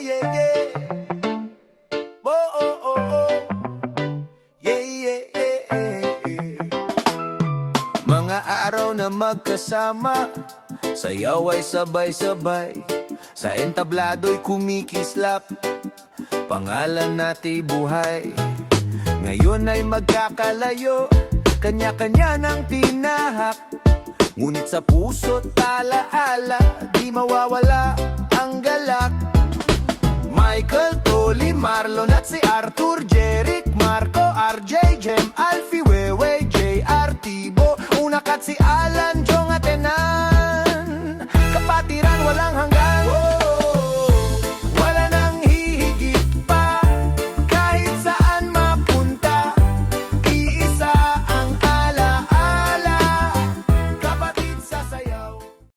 yeah, yeah, yeah. Oh, oh, oh, oh. Yeah, yeah. Mga araw na magkasama, sayaw ay sabay-sabay. Sa entablado'y kumikislap, pangalan natin buhay. Ngayon ay magkakalayo, kanya-kanya ng pinahak. Ngunit sa puso talaala, di mawawala Michael, Tolly, Marlon at si Arthur, Jeric, Marco, RJ, Jem, Alfie, Wewe, JR, Tibo, Unak at si Alan, Jong at Enan. Kapatiran walang hanggang